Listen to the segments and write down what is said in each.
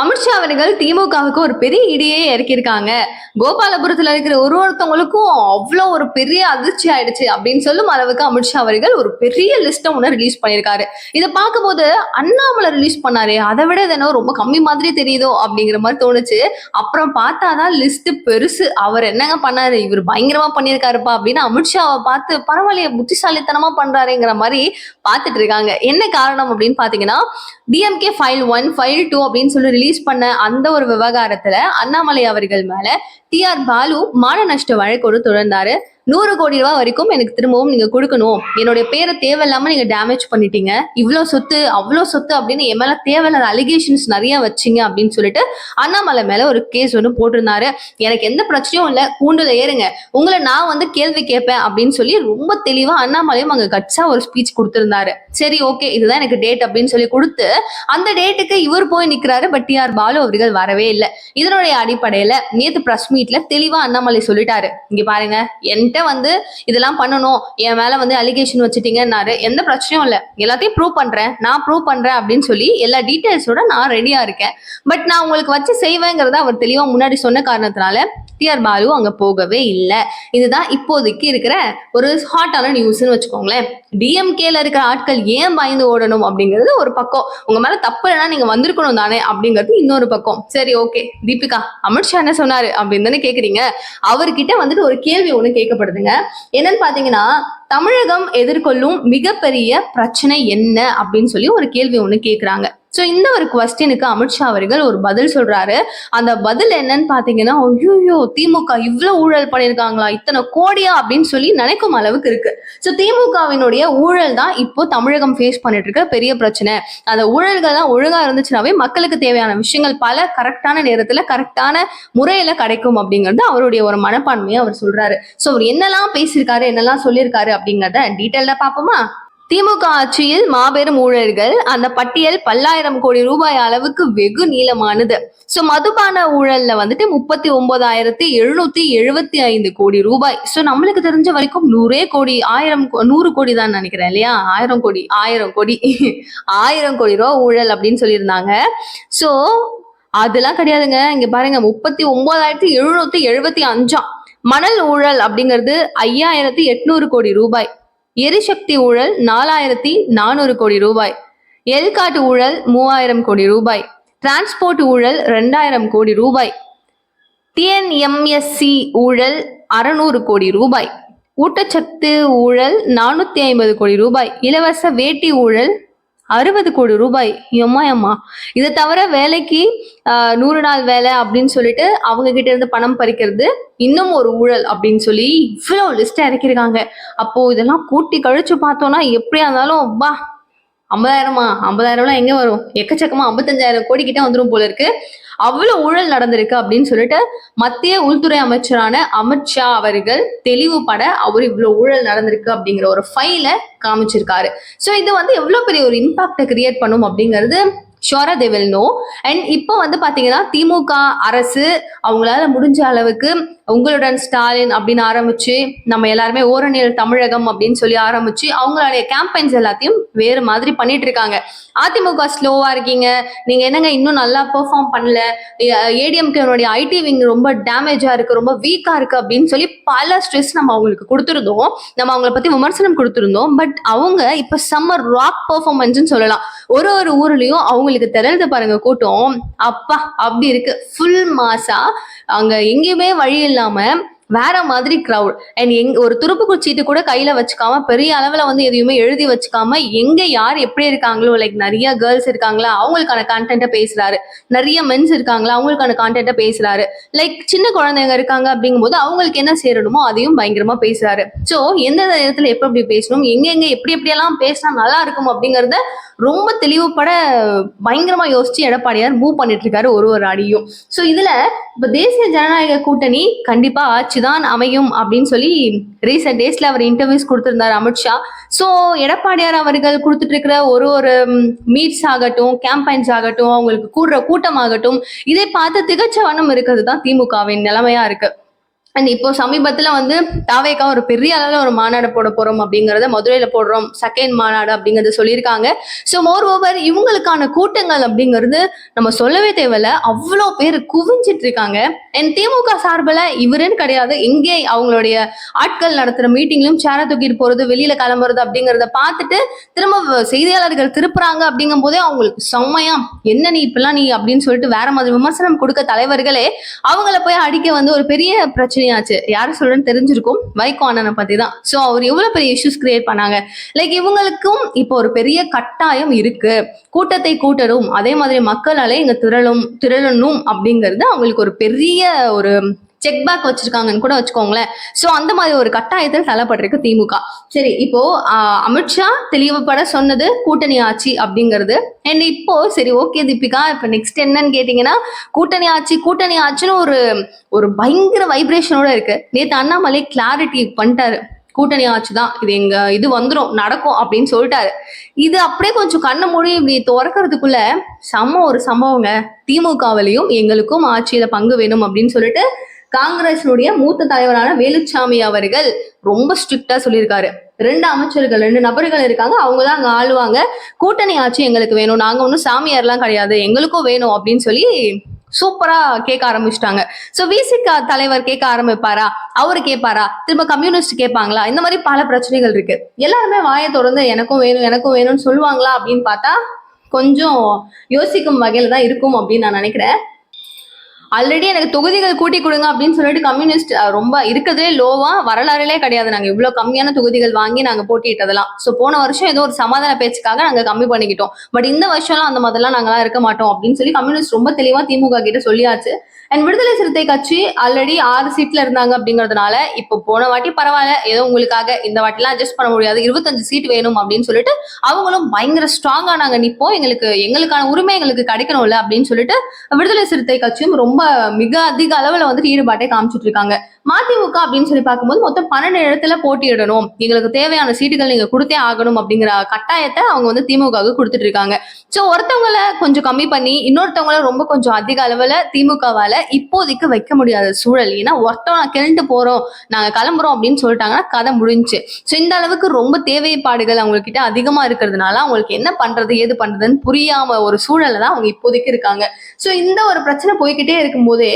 அமித்ஷா அவர்கள் திமுகவுக்கு ஒரு பெரிய இடியே இறக்கியிருக்காங்க. கோபாலபுரத்துல இருக்கிற ஒரு ஒருத்தவங்களுக்கும் அவ்வளோ ஒரு பெரிய அதிர்ச்சி ஆயிடுச்சு அப்படின்னு சொல்லும் அளவுக்கு அமித்ஷா அவர்கள் ஒரு பெரிய லிஸ்ட்டை ஒன்று ரிலீஸ் பண்ணியிருக்காரு. இதை பார்க்கும்போது அண்ணாமலை ரிலீஸ் பண்ணாரே அதை விட இது என்ன ரொம்ப கம்மி மாதிரி தெரியுதோ அப்படிங்கிற மாதிரி தோணுச்சு. அப்புறம் பார்த்தாதான் லிஸ்ட் பெருசு. அவர் என்னங்க பண்ணாரு? இவர் பயங்கரமா பண்ணியிருக்காருப்பா அப்படின்னு அமித்ஷாவை பார்த்து பரவாயில்லையே புத்திசாலித்தனமா பண்றாருங்கிற மாதிரி பார்த்துட்டு இருக்காங்க. என்ன காரணம் அப்படின்னு பாத்தீங்கன்னா DMK file one file two அப்படின்னு சொல்லி ரிலீஸ் பண்ண அந்த ஒரு விவகாரத்துல அண்ணாமலை அவர்கள் மேல டிஆர் பாலு மான நஷ்ட வழக்கு தொடர்ந்தாரு. நூறு கோடி ரூபாய் வரைக்கும் எனக்கு திரும்பவும் நீங்க கொடுக்கணும். என்னுடைய பேரை தேவையில்லாம நீங்க டேமேஜ் பண்ணிட்டீங்க. இவ்வளோ சொத்து அவ்வளோ சொத்து அப்படின்னு என் மேல தேவையில்லாத அலிகேஷன்ஸ் நிறைய வச்சிங்க அப்படின்னு சொல்லிட்டு அண்ணாமலை மேல ஒரு கேஸ் ஒன்று போட்டிருந்தாரு. எனக்கு எந்த பிரச்சனையும் இல்லை. கூண்டுல ஏறுங்க. உங்களை நான் வந்து கேள்வி கேட்பேன் அப்படின்னு சொல்லி ரொம்ப தெளிவா அண்ணாமலையும் அங்க கட்சா ஒரு ஸ்பீச் கொடுத்திருந்தாரு. சரி ஓகே இதுதான் எனக்கு டேட் அப்படின்னு சொல்லி கொடுத்து அந்த டேட்டுக்கு இவர் போய் நிக்கிறாரு பட் டிஆர் பாலு அவர்கள் வரவே இல்லை. இதனுடைய அடிப்படையில நேத்து பிரஸ் மீட்ல தெளிவா அண்ணாமலை சொல்லிட்டாரு. இங்க பாருங்க. என்கிட்ட வந்து இதெல்லாம் பண்ணணும்? என் மேல வந்து அலிகேஷன் வச்சுட்டீங்கன்னாரு. எந்த பிரச்சனையும் இல்லை. எல்லாத்தையும் ப்ரூவ் பண்றேன். நான் ப்ரூவ் பண்றேன் அப்படின்னு சொல்லி எல்லா டீட்டெயில்ஸோட நான் ரெடியா இருக்கேன். பட் நான் உங்களுக்கு வச்சு செய்வேங்கிறத அவர் தெளிவா முன்னாடி சொன்ன காரணத்தினால டிஆர் பாலு அங்க போகவே இல்லை. இதுதான் இப்போதைக்கு இருக்கிற ஒரு ஹாட்டான நியூஸ்னு வச்சுக்கோங்களேன். டிஎம்கேல இருக்கிற ஆட்கள் ஏன் பயந்து ஓடணும் அப்படிங்கிறது ஒரு பக்கம். உங்க மேல தப்பு இல்லைன்னா நீங்க வந்திருக்கணும் தானே அப்படிங்கிறது இன்னொரு பக்கம். சரி ஓகே தீபிகா அமித்ஷா என்ன சொன்னாரு அப்படின்னு தானே கேக்குறீங்க? அவர்கிட்ட வந்துட்டு ஒரு கேள்வி ஒண்ணு கேட்கப்படுதுங்க. என்னன்னு பாத்தீங்கன்னா தமிழகம் எதிர்கொள்ளும் மிகப்பெரிய பிரச்சனை என்ன அப்படின்னு சொல்லி ஒரு கேள்வி ஒண்ணு கேக்குறாங்க. ஸோ இந்த ஒரு கொஸ்டினுக்கு அமித்ஷா அவர்கள் ஒரு பதில் சொல்றாரு. அந்த பதில் என்னன்னு பாத்தீங்கன்னா ஐயோ திமுக இவ்வளவு ஊழல் பண்ணியிருக்காங்களா இத்தனை கோடியா அப்படின்னு சொல்லி நினைக்கும் அளவுக்கு இருக்கு. ஸோ திமுகவினுடைய ஊழல் தான் இப்போ தமிழகம் ஃபேஸ் பண்ணிட்டு இருக்க பெரிய பிரச்சனை. அந்த ஊழல்கள்லாம் ஒழுங்கா இருந்துச்சுனாவே மக்களுக்கு தேவையான விஷயங்கள் பல கரெக்டான நேரத்துல கரெக்டான முறையில கிடைக்கும் அப்படிங்கிறது அவருடைய ஒரு மனப்பான்மையை அவர் சொல்றாரு. ஸோ அவர் என்னெல்லாம் பேசியிருக்காரு என்னெல்லாம் சொல்லியிருக்காரு அப்படிங்கிறத டீட்டெயில்டா பார்ப்போமா? திமுக ஆட்சியில் மாபெரும் ஊழல்கள் அந்த பட்டியல் பல்லாயிரம் கோடி ரூபாய் அளவுக்கு வெகு நீளமானது. சோ மதுபான ஊழல்ல வந்துட்டு முப்பத்தி ஒன்பதாயிரத்தி எழுநூத்தி எழுபத்தி ஐந்து கோடி ரூபாய். சோ நம்மளுக்கு தெரிஞ்ச வரைக்கும் நூறே கோடி ஆயிரம் கோ- நூறு கோடி தான் நினைக்கிறேன் இல்லையா? ஆயிரம் கோடி ஆயிரம் கோடி ஆயிரம் கோடி ரூபா ஊழல் அப்படின்னு சொல்லியிருந்தாங்க. சோ அதெல்லாம் கிடையாதுங்க. இங்க பாருங்க முப்பத்தி ஒன்பதாயிரத்தி எழுநூத்தி எழுபத்தி அஞ்சாம். மணல் ஊழல் அப்படிங்கிறது ஐயாயிரத்தி எட்நூறு கோடி ரூபாய். எரிசக்தி ஊழல் நாலாயிரத்தி நானூறு கோடி ரூபாய். எல்காட்டு ஊழல் மூவாயிரம் கோடி ரூபாய். டிரான்ஸ்போர்ட் ஊழல் ரெண்டாயிரம் கோடி ரூபாய். டிஎன்எம்எஸ்சி ஊழல் அறநூறு கோடி ரூபாய். ஊட்டச்சத்து ஊழல் நானூத்தி ஐம்பது கோடி ரூபாய். இலவச வேட்டி ஊழல் அறுபது கோடி ரூபாய். எம்மா எம்மா. இதை தவிர வேலைக்கு ஆஹ், நூறு நாள் வேலை அப்படின்னு சொல்லிட்டு அவங்க கிட்ட இருந்து பணம் பறிக்கிறது இன்னும் ஒரு ஊழல் அப்படின்னு சொல்லி இவ்வளோ லிஸ்ட் இறக்கியிருக்காங்க. அப்போ இதெல்லாம் கூட்டி கழிச்சு பார்த்தோம்னா எப்படியா இருந்தாலும் வா ஐம்பதாயிரமா? ஐம்பதாயிரம்லாம் எங்க வரும்? எக்கச்சக்கமா ஐம்பத்தஞ்சாயிரம் கோடி கிட்ட வந்துடும் போல இருக்கு. அவ்வளவு ஊழல் நடந்திருக்கு அப்படின்னு சொல்லிட்டு மத்திய உள்துறை அமைச்சரான அமித்ஷா அவர்கள் தெளிவுபட அவர் இவ்வளவு ஊழல் நடந்திருக்கு அப்படிங்கிற ஒரு ஃபைலை காமிச்சிருக்காரு. ஸோ இது வந்து எவ்வளவு பெரிய ஒரு இம்பாக்டை கிரியேட் பண்ணும் அப்படிங்கிறது ஷோரா தே வில் நோ அண்ட் இப்போ வந்து பாத்தீங்கன்னா திமுக அரசு அவங்களால முடிஞ்ச அளவுக்கு உங்களுடன் ஸ்டாலின் அப்படின்னு ஆரம்பிச்சு நம்ம எல்லாருமே ஓரணியல் தமிழகம் அப்படின்னு சொல்லி ஆரம்பிச்சு அவங்களுடைய கேம்பெயின்ஸ் எல்லாத்தையும் வேறு மாதிரி பண்ணிட்டு இருக்காங்க. அதிமுக ஸ்லோவா இருக்கீங்க. நீங்க என்னங்க இன்னும் நல்லா பெர்ஃபார்ம் பண்ணல? ஏடிஎம்கேனுடைய ஐடி விங் ரொம்ப டேமேஜா இருக்கு ரொம்ப வீக்கா இருக்கு அப்படின்னு சொல்லி பல ஸ்ட்ரெஸ் நம்ம அவங்களுக்கு கொடுத்துருந்தோம். நம்ம அவங்கள பத்தி விமர்சனம் கொடுத்துருந்தோம். பட் அவங்க இப்ப சம்மர் ராக் பெர்ஃபார்மன்ஸ்னு சொல்லலாம். ஒரு ஒரு ஊர்லயும் அவங்களுக்கு திரளுது பாருங்க கூட்டம். அப்பா அப்படி இருக்கு. ஃபுல் மாசா அங்க எங்கேயுமே வழி இல்லாம வேற மாதிரி கிரவுட் அண்ட் எங் ஒரு துருப்பு சீட்டு கூட கையில வச்சுக்காம பெரிய அளவுல வந்து எதையுமே எழுதி வச்சுக்காம எங்க யார் எப்படி இருக்காங்களோ லைக் நிறைய கேர்ள்ஸ் இருக்காங்களா அவங்களுக்கான கான்டென்ட்டை பேசுறாரு. நிறைய மென்ஸ் இருக்காங்களா அவங்களுக்கான கான்டென்ட்டை பேசுறாரு. லைக் சின்ன குழந்தைங்க இருக்காங்க அப்படிங்கும்போது அவங்களுக்கு என்ன சேரணுமோ அதையும் பயங்கரமா பேசுறாரு. ஸோ எந்த நேரத்துல எப்ப எப்படி பேசணும் எங்க எங்க எப்படி எப்படியெல்லாம் பேசினா நல்லா இருக்கும் அப்படிங்கறத ரொம்ப தெளிவுபட பயங்கரமா யோசிச்சு எடப்பாடியார் மூவ் பண்ணிட்டு இருக்காரு ஒரு ஒரு அடியும். ஸோ இதுல இப்ப தேசிய ஜனநாயக கூட்டணி கண்டிப்பா ஆட்சிதான் அமையும் அப்படின்னு சொல்லி ரீசெண்ட் டேஸ்ல அவர் இன்டர்வியூஸ் கொடுத்திருந்தார் அமித்ஷா ஸோ எடப்பாடியார் அவர்கள் கொடுத்துட்டு இருக்கிற ஒரு ஒரு மீட்ஸ் ஆகட்டும் கேம்பைன்ஸ் ஆகட்டும் அவங்களுக்கு கூடுற கூட்டம் ஆகட்டும் இதை பார்த்து திகச்ச வண்ணம் இருக்கிறது தான் திமுகவின் நிலைமையா இருக்கு. அண்ட் இப்போ சமீபத்துல வந்து தாவேக்கா ஒரு பெரிய அளவில் ஒரு மாநாடு போட போறோம் அப்படிங்கறத மதுரையில போடுறோம். செகண்ட் மாநாடு அப்படிங்கறத சொல்லியிருக்காங்க. ஸோ மோர் ஓவர் இவங்களுக்கான கூட்டங்கள் அப்படிங்கிறது நம்ம சொல்லவே தேவையில்ல. அவ்வளோ பேர் குவிஞ்சிட்டு இருக்காங்க. அண்ட் திமுக சார்பில் இவருன்னு கிடையாது. எங்கே அவங்களுடைய ஆட்கள் நடத்துற மீட்டிங்லயும் சேர தூக்கிட்டு போறது வெளியில கிளம்புறது அப்படிங்கிறத பார்த்துட்டு திரும்ப செய்தியாளர்கள் திருப்புறாங்க அப்படிங்கும் போதே அவங்களுக்கு செம்மையா என்ன நீ இப்பெல்லாம் நீ? அப்படின்னு சொல்லிட்டு வேற மாதிரி விமர்சனம் கொடுக்க தலைவர்களே அவங்கள போய் அடிக்க வந்து ஒரு பெரிய பிரச்சனை பிரச்சனையாச்சு யார் சொல்றேன்னு தெரிஞ்சிருக்கும். வைகோ அண்ணனை பத்தி தான் ஸோ அவர் எவ்வளவு பெரிய இஷ்யூஸ் கிரியேட் பண்ணாங்க. லைக் இவங்களுக்கும் இப்போ ஒரு பெரிய கட்டாயம் இருக்கு. கூட்டத்தை கூட்டரும். அதே மாதிரி மக்களாலே இங்க திரளும் திரளணும் அப்படிங்கிறது அவங்களுக்கு ஒரு பெரிய ஒரு செக் பேக் வச்சிருக்காங்கன்னு கூட வச்சுக்கோங்களேன். ஸோ அந்த மாதிரி ஒரு கட்டாயத்தில் தள்ளப்பட்டிருக்கு திமுக. சரி இப்போ அமித்ஷா தெளிவுபட சொன்னது கூட்டணி ஆட்சி அப்படிங்கிறது. அண்ட் இப்போ சரி ஓகே தீபிகா இப்போ நெக்ஸ்ட் என்னன்னு கேட்டிங்கன்னா கூட்டணி ஆட்சி கூட்டணி ஆட்சின்னு ஒரு ஒரு பயங்கர வைப்ரேஷனோட இருக்கு. நேற்று அண்ணாமலை கிளாரிட்டி பண்ணிட்டாரு. கூட்டணி ஆட்சி தான் இது எங்க இது வந்துடும் நடக்கும் அப்படின்னு சொல்லிட்டாரு. இது அப்படியே கொஞ்சம் கண்ணை மூடி இப்படி துறக்கிறதுக்குள்ள செம்ம ஒரு சம்பவங்க. திமுகவிலையும் எங்களுக்கும் ஆட்சியில பங்கு வேணும் அப்படின்னு சொல்லிட்டு காங்கிரஸினுடைய மூத்த தலைவரான வேலுச்சாமி அவர்கள் ரொம்ப ஸ்ட்ரிக்டா சொல்லியிருக்காரு. ரெண்டு அமைச்சர்கள் ரெண்டு நபர்கள் இருக்காங்க. அவங்க தான் அங்க ஆளுவாங்க. கூட்டணி ஆட்சி எங்களுக்கு வேணும். நாங்க ஒன்றும் சாமியார்லாம் கிடையாது. எங்களுக்கும் வேணும் அப்படின்னு சொல்லி சூப்பரா கேட்க ஆரம்பிச்சிட்டாங்க. ஸோ விசிகா தலைவர் கேட்க ஆரம்பிப்பாரா? அவரு கேட்பாரா? திரும்ப கம்யூனிஸ்ட் கேட்பாங்களா? இந்த மாதிரி பல பிரச்சனைகள் இருக்கு. எல்லாருமே வாயை தொடர்ந்து எனக்கும் வேணும் எனக்கும் வேணும்னு சொல்லுவாங்களா அப்படின்னு பார்த்தா கொஞ்சம் யோசிக்கும் வகையில தான் இருக்கும் அப்படின்னு நான் நினைக்கிறேன். ஆல்ரெடி எனக்கு தொகுதிகள் கூட்டி கொடுங்க அப்படின்னு சொல்லிட்டு கம்யூனிஸ்ட் ரொம்ப இருக்கிறதே லோவா வரலாறுலே கிடையாது. நாங்க இவ்வளவு கம்மியான தொகுதிகள் வாங்கி நாங்க போட்டிட்டதெல்லாம் ஸோ போன வருஷம் ஏதோ ஒரு சமாதான பேச்சுக்காக நாங்க கம்மி பண்ணிக்கிட்டோம். பட் இந்த வருஷம்லாம் அந்த மாதிரிலாம் நாங்களாம் இருக்க மாட்டோம் அப்படின்னு சொல்லி கம்யூனிஸ்ட் ரொம்ப தெளிவா திமுக கிட்ட சொல்லியாச்சு. அண்ட் விடுதலை சிறுத்தை கட்சி ஆல்ரெடி ஆறு சீட்ல இருந்தாங்க அப்படிங்கறதுனால இப்போ போன வாட்டி பரவாயில்ல. ஏதோ உங்களுக்காக இந்த வாட்டிலாம் அட்ஜஸ்ட் பண்ண முடியாது. இருபத்தஞ்சு சீட் வேணும் அப்படின்னு சொல்லிட்டு அவங்களும் பயங்கர ஸ்ட்ராங்கா நாங்க நிப்போம். எங்களுக்கு எங்களுக்கான உரிமை எங்களுக்கு கிடைக்கணும்ல அப்படின்னு சொல்லிட்டு விடுதலை சிறுத்தை கட்சியும் ரொம்ப மிக அதிக அளவுல வந்துட்டு ஈடுபாட்டை காமிச்சிட்டு இருக்காங்க மதிமுக அப்படின்னு சொல்லி பார்க்கும்போது மொத்தம் பன்னெண்டு இடத்துல போட்டியிடணும். எங்களுக்கு தேவையான சீட்டுகள் நீங்க கொடுத்தே ஆகணும் அப்படிங்கிற கட்டாயத்தை அவங்க வந்து திமுகவுக்கு கொடுத்துட்டு இருக்காங்க ஸோ ஒருத்தவங்கள கொஞ்சம் கம்மி பண்ணி இன்னொருத்தவங்கள ரொம்ப கொஞ்சம் அதிக அளவுல திமுகவால இப்போதைக்கு வைக்க முடியாத சூழல். ஏன்னா ஒருத்தவங்க கிளண்டு போறோம் நாங்க கிளம்புறோம் அப்படின்னு சொல்லிட்டாங்கன்னா கதை முடிஞ்சுச்சு ஸோ இந்த அளவுக்கு ரொம்ப தேவைப்பாடுகள் அவங்க கிட்ட அதிகமா இருக்கிறதுனால அவங்களுக்கு என்ன பண்றது ஏது பண்றதுன்னு புரியாம ஒரு சூழல்ல தான் அவங்க இப்போதைக்கு இருக்காங்க. ஸோ இந்த ஒரு பிரச்சனை போய்கிட்டே இருக்கும்போதே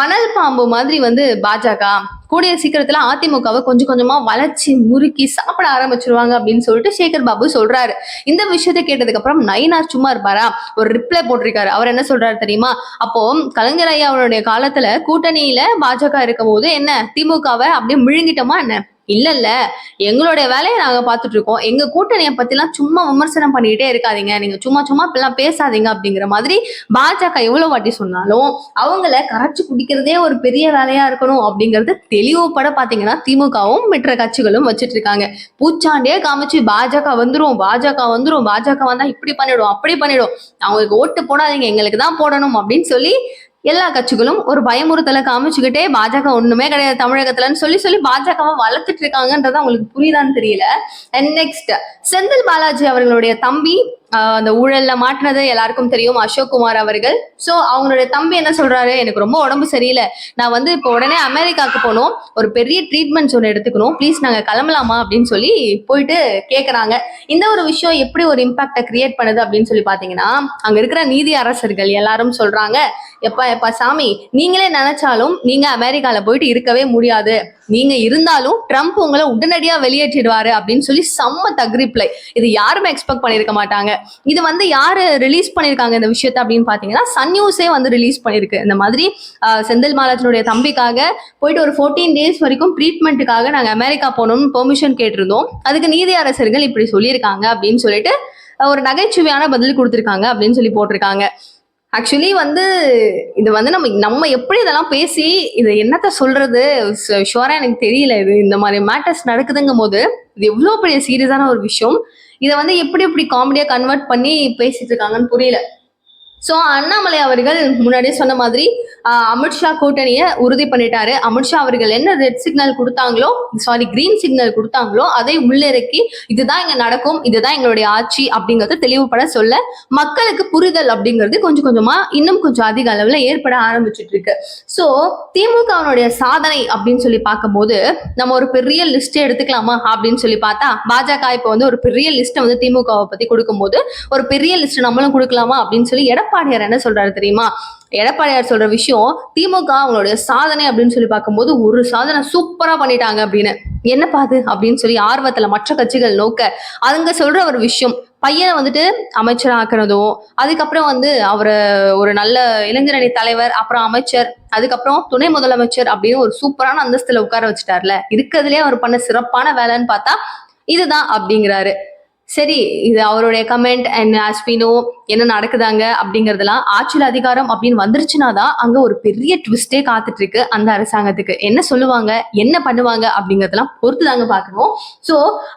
மணல் பாம்பு மாதிரி வந்து பாஜக கூடிய சீக்கிரத்துல அதிமுகவை கொஞ்சம் கொஞ்சமா வளைச்சி முறுக்கி சாப்பிட ஆரம்பிச்சிருவாங்க அப்படின்னு சொல்லிட்டு சேகர் பாபு சொல்றாரு. இந்த விஷயத்த கேட்டதுக்கு அப்புறம் நயினார் சும்மா இருப்பாரா? ஒரு ரிப்ளை போட்டிருக்காரு. அவர் என்ன சொல்றாரு தெரியுமா? அப்போ கலைஞர் ஐயா அவருடைய காலத்துல கூட்டணியில பாஜக இருக்கும் போது என்ன திமுகவை அப்படியே முழுங்கிட்டோமா என்ன? இல்ல இல்ல எங்களுடைய வேலையை நாங்க பார்த்துட்டு இருக்கோம் எங்க கூட்டணியை பத்திலாம் சும்மா விமர்சனம் பண்ணிக்கிட்டே இருக்காதீங்க. நீங்க சும்மா சும்மா இப்பெல்லாம் பேசாதீங்க அப்படிங்கிற மாதிரி பாஜக எவ்வளவு வாட்டி சொன்னாலும் அவங்கள கரைச்சு குடிக்கிறதே ஒரு பெரிய வேலையா இருக்கணும் அப்படிங்கறது தெளிவுபட பாத்தீங்கன்னா திமுகவும் மற்ற கட்சிகளும் வச்சுட்டு இருக்காங்க பூச்சாண்டியே காமிச்சு பாஜக வந்துரும் பாஜக வந்துரும் பாஜக வந்தா இப்படி பண்ணிடும் அப்படி பண்ணிடும். அவங்களுக்கு ஓட்டு போடாதீங்க எங்களுக்கு தான் போடணும் அப்படின்னு சொல்லி எல்லா கட்சிகளும் ஒரு பயமுறுத்தலை காமிச்சுக்கிட்டே பாஜக ஒண்ணுமே கிடையாது தமிழகத்துலன்னு சொல்லி சொல்லி பாஜகவை வளர்த்துட்டு இருக்காங்கன்றது அவங்களுக்கு புரியுதான்னு தெரியல. அண்ட் நெக்ஸ்ட் செந்தில் பாலாஜி அவர்களுடைய தம்பி அந்த ஊழல்ல மாட்டினது எல்லாருக்கும் தெரியும் அசோக் குமார் அவர்கள். சோ அவங்களுடைய தம்பி என்ன சொல்றாரு? எனக்கு ரொம்ப உடம்பு சரியில்லை. நான் வந்து இப்போ உடனே அமெரிக்காவுக்கு போகணும். ஒரு பெரிய ட்ரீட்மெண்ட்ஸ் ஒன்று எடுத்துக்கணும். ப்ளீஸ் நாங்க கிளம்பலாமா? அப்படின்னு சொல்லி போயிட்டு கேக்குறாங்க. இந்த ஒரு விஷயம் எப்படி ஒரு இம்பாக்டை கிரியேட் பண்ணுது அப்படின்னு சொல்லி பாத்தீங்கன்னா அங்க இருக்கிற நீதி அரசர்கள் எல்லாரும் சொல்றாங்க எப்பா எப்பா சாமி நீங்களே நினைச்சாலும் நீங்க அமெரிக்கால போயிட்டு இருக்கவே முடியாது. நீங்க இருந்தாலும் ட்ரம்ப் உங்களை உடனடியா வெளியேற்றிடுவாரு. அப்படின்னு சொல்லி செம்ம தக்ரிப்ளை இது யாருமே எக்ஸ்பெக்ட் பண்ணியிருக்க மாட்டாங்க. இது வந்து யாரு ரிலீஸ் பண்ணிருக்காங்க இந்த விஷயத்த அப்படின்னு பாத்தீங்கன்னா சன் நியூஸே வந்து ரிலீஸ் பண்ணிருக்கு. இந்த மாதிரி ஆஹ், செந்தில் பாலாஜனுடைய தம்பிக்காக போயிட்டு ஒரு ஃபோர்டீன் டேஸ் வரைக்கும் ட்ரீட்மெண்ட்டுக்காக நாங்க அமெரிக்கா போனோம்னு பெர்மிஷன் கேட்டிருந்தோம். அதுக்கு நீதி அரசர்கள் இப்படி சொல்லியிருக்காங்க அப்படின்னு சொல்லிட்டு ஒரு நகைச்சுவையான பதில் கொடுத்துருக்காங்க அப்படின்னு சொல்லி போட்டிருக்காங்க. ஆக்சுவலி வந்து இது வந்து நம்ம நம்ம எப்படி இதெல்லாம் பேசி இது என்னத்த சொல்றது ஷுவரா எனக்கு தெரியல இது இந்த மாதிரி மேட்டர்ஸ் நடக்குதுங்கும் போது இது எவ்வளோ பெரிய சீரியஸான ஒரு விஷயம். இதை வந்து எப்படி எப்படி காமெடியாக கன்வெர்ட் பண்ணி பேசிட்டு இருக்காங்கன்னு புரியல. ஸோ அண்ணாமலை அவர்கள் முன்னாடியே சொன்ன மாதிரி அமித்ஷா கூட்டணியை உறுதி பண்ணிட்டாரு. அமித்ஷா அவர்கள் என்ன ரெட் சிக்னல் கொடுத்தாங்களோ சாரி கிரீன் சிக்னல் கொடுத்தாங்களோ அதை உள்ளிறக்கி இதுதான் இங்க நடக்கும் இதுதான் எங்களுடைய ஆட்சி அப்படிங்கறத தெளிவுபட சொல்ல மக்களுக்கு புரிதல் அப்படிங்கிறது கொஞ்சம் கொஞ்சமா இன்னும் கொஞ்சம் அதிக அளவுல ஏற்பட ஆரம்பிச்சிட்டு இருக்கு. சோ திமுகவினுடைய சாதனை அப்படின்னு சொல்லி பார்க்கும்போது நம்ம ஒரு பெரிய லிஸ்ட் எடுத்துக்கலாமா அப்படின்னு சொல்லி பார்த்தா பாஜக இப்போ வந்து ஒரு பெரிய லிஸ்ட்டை வந்து திமுகவை பத்தி கொடுக்கும்போது ஒரு பெரிய லிஸ்ட் நம்மளும் கொடுக்கலாமா அப்படின்னு சொல்லி எடப்பாடியார் என்ன சொல்றாரு தெரியுமா? எடப்பாடியார் சொல்ற விஷயம் திமுக அவங்களுடைய சாதனை அப்படின்னு சொல்லி பார்க்கும்போது ஒரு சாதனை சூப்பரா பண்ணிட்டாங்க அப்படின்னு. என்ன பாது அப்படின்னு சொல்லி ஆர்வத்துல மற்ற கட்சிகள் நோக்க அதுங்க சொல்ற ஒரு விஷயம் பையனை வந்துட்டு அமைச்சராக்குறதும் அதுக்கப்புறம் வந்து அவரை ஒரு நல்ல இளைஞரணி தலைவர் அப்புறம் அமைச்சர் அதுக்கப்புறம் துணை முதலமைச்சர் அப்படின்னு ஒரு சூப்பரான அந்தஸ்துல உட்கார வச்சுட்டார்ல. இருக்கிறதுலயே அவர் பண்ண சிறப்பான வேலைன்னு பார்த்தா இதுதான் அப்படிங்கிறாரு. சரி இது அவருடைய கமெண்ட் அண்ட் ஆஸ்பினோ என்ன நடக்குதாங்க? அப்படிங்கறதெல்லாம் ஆட்சியில் அதிகாரம் அப்படின்னு வந்துருச்சுன்னா தான் அங்க ஒரு பெரிய ட்விஸ்டே காத்துட்டு இருக்கு அந்த அரசாங்கத்துக்கு. என்ன சொல்லுவாங்க? என்ன பண்ணுவாங்க? அப்படிங்கறதெல்லாம் பொறுத்து தாங்க பார்க்கணும். ஸோ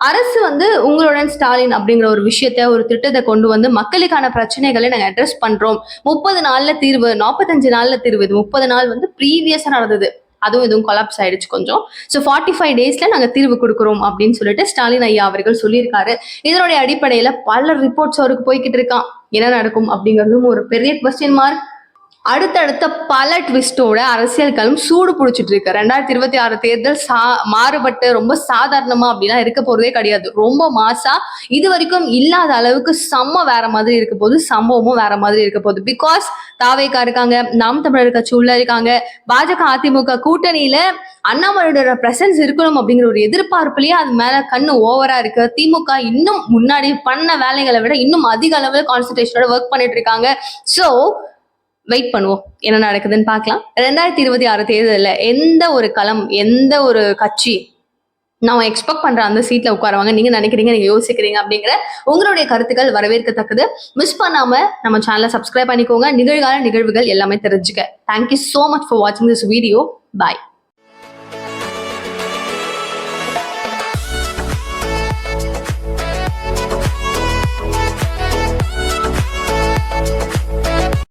அரசு வந்து உங்களுடன் ஸ்டாலின் அப்படிங்கிற ஒரு விஷயத்த ஒரு திட்டத்தை கொண்டு வந்து மக்களுக்கான பிரச்சனைகளை நாங்கள் அட்ரஸ் பண்றோம். முப்பது நாள்ல தீர்வு நாற்பத்தஞ்சு நாள்ல தீர்வு. இது முப்பது நாள் வந்து ப்ரீவியஸா நடந்தது. அதுவும் இதுவும் கொலாப்ஸ் ஆயிடுச்சு கொஞ்சம். ஸோ ஃபார்ட்டி ஃபைவ் டேஸ்ல நாங்கள் தீர்வு கொடுக்குறோம் அப்படின்னு சொல்லிட்டு ஸ்டாலின் ஐயா அவர்கள் சொல்லியிருக்காரு. இதனுடைய அடிப்படையில பல ரிப்போர்ட்ஸ் அவருக்கு போய்கிட்டு இருக்கான். என்ன நடக்கும் அப்படிங்கிறதும் ஒரு பெரிய கொஸ்டின் மார்க் அடுத்தடுத்த பல ட்விஸ்டோட அரசியல் களம் சூடு பிடிச்சிட்டு இருக்கு. ரெண்டாயிரத்தி இருபத்தி ஆறு தேர்தல் சா மாறுபட்டு ரொம்ப சாதாரணமா அப்படிலாம் இருக்க போறதே கிடையாது. ரொம்ப மாசா இது வரைக்கும் இல்லாத அளவுக்கு செம்ம வேற மாதிரி இருக்க போது சம்பவமும் வேற மாதிரி இருக்க போகுது பிகாஸ் தாவேக்கா இருக்காங்க நாம் தமிழர் கட்சி உள்ள இருக்காங்க. பாஜக அதிமுக கூட்டணியில அண்ணாமலையோட பிரசன்ஸ் இருக்கணும் அப்படிங்கிற ஒரு எதிர்பார்ப்புலயே அது மேல கண்ணு ஓவரா இருக்கு. திமுக இன்னும் முன்னாடி பண்ண வேலைகளை விட இன்னும் அதிக அளவில் கான்சன்ட்ரேஷனோட ஒர்க் பண்ணிட்டு இருக்காங்க. ஸோ வெயிட் பண்ணுவோம். என்ன நடக்குதுன்னு பார்க்கலாம். ரெண்டாயிரத்தி இருபத்தி ஆறு தேர்தலில் எந்த ஒரு களம் எந்த ஒரு கட்சி நான் எக்ஸ்பெக்ட் பண்ற அந்த சீட்ல உட்காருவாங்க. நீங்க நினைக்கிறீங்க நீங்க யோசிக்கிறீங்க அப்படிங்கிற உங்களுடைய கருத்துக்கள் வரவேற்கத்தக்கது. மிஸ் பண்ணாம நம்ம சேனலை சப்ஸ்கிரைப் பண்ணிக்கோங்க. நிகழ்கால நிகழ்வுகள் எல்லாமே தெரிஞ்சுக்க. Thank you so much for வாட்சிங் திஸ் வீடியோ பாய்